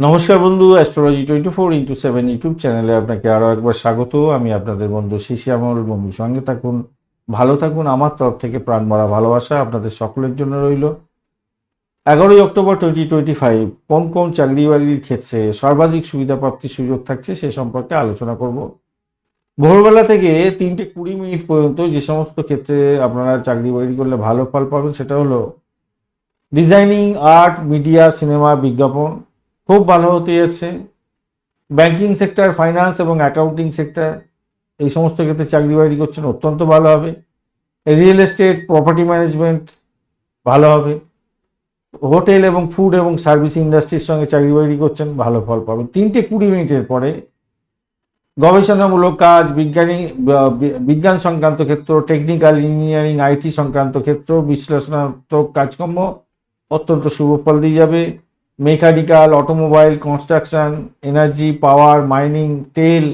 নমস্কার বন্ধু astrology twenty four into seven YouTube চ্যানেলে আপনাকে আরও একবার স্বাগত। আমি আপনাদের বন্ধু শিশিয়ামল বন্ধুর সঙ্গে থাকুন, ভালো থাকুন। আমার তরফ থেকে প্রাণ ভরা ভালোবাসা আপনাদের সকলের জন্য রইল। এগারোই অক্টোবর টোয়েন্টি টোয়েন্টি ফাইভ কোন কোন চাকরি বাকরির ক্ষেত্রে সর্বাধিক সুবিধা প্রাপ্তির সুযোগ থাকছে সে সম্পর্কে আলোচনা করব। ভোরবেলা থেকে তিনটে কুড়ি মিনিট পর্যন্ত যে সমস্ত ক্ষেত্রে আপনারা চাকরি বাকরি করলে ভালো ফল পাবেন সেটা হলো ডিজাইনিং আর্ট মিডিয়া সিনেমা বিজ্ঞাপন খুব ভালো হতে যাচ্ছে। ব্যাংকিং সেক্টর ফাইন্যান্স এবং অ্যাকাউন্টিং সেক্টর এই সমস্ত ক্ষেত্রে চাকরি বাকরি করছেন অত্যন্ত ভালো হবে। রিয়েল এস্টেট প্রপার্টি ম্যানেজমেন্ট ভালো হবে। হোটেল এবং ফুড এবং সার্ভিস ইন্ডাস্ট্রির সঙ্গে চাকরি বাকরি করছেন, ভালো ফল পাবেন। তিনটে কুড়ি মিনিটের পরে গবেষণামূলক কাজ, বিজ্ঞানী বিজ্ঞান সংক্রান্ত ক্ষেত্র টেকনিক্যাল ইঞ্জিনিয়ারিং আইটি সংক্রান্ত ক্ষেত্র, বিশ্লেষণাত্মক কাজকর্ম অত্যন্ত শুভ ফল দিয়ে যাবে। Mechanical automobile construction energy power mining তেল,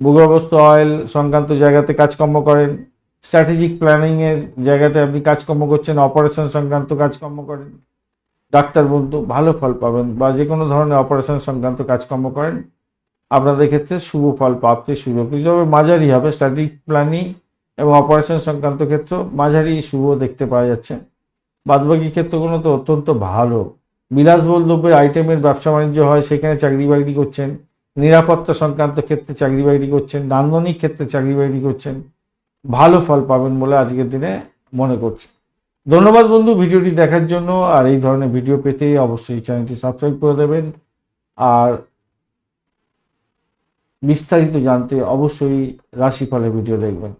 ভূগর্ভস্থ অয়েল সংক্রান্ত জায়গাতে কাজকর্ম করেন। স্ট্র্যাটেজিক প্ল্যানিংয়ের জায়গাতে আপনি কাজকর্ম করছেন অপারেশন সংক্রান্ত কাজকর্ম করেন। ডাক্তার বন্ধু ভালো ফল পাবেন বা যে কোনো ধরনের অপারেশন সংক্রান্ত কাজকর্ম করেন। আপনাদের ক্ষেত্রে শুভ ফল প্রাপ্তির সুযোগ তবে মাঝারি হবে স্ট্র্যাটেজিক প্ল্যানিং এবং অপারেশন সংক্রান্ত ক্ষেত্র মাঝারি শুভ দেখতে পাওয়া যাচ্ছে। বাদবাকি ক্ষেত্রগুলো তো অত্যন্ত ভালো। বিলাসবহুল দ্রব্যের আইটেমের ব্যবসা বাণিজ্য হয়, সেখানে চাকরি বাকরি করছেন, নিরাপত্তা সংক্রান্ত ক্ষেত্রে চাকরি বাকরি করছেন নান্দনিক ক্ষেত্রে চাকরি বাকরি করছেন, ভালো ফল পাবেন বলে আজকের দিনে মনে করছি। ধন্যবাদ বন্ধু ভিডিওটি দেখার জন্য, আর এই ধরনের ভিডিও পেতে অবশ্যই চ্যানেলটি সাবস্ক্রাইব করে দেবেন। আর বিস্তারিত জানতে অবশ্যই রাশিফলের ভিডিও দেখবেন।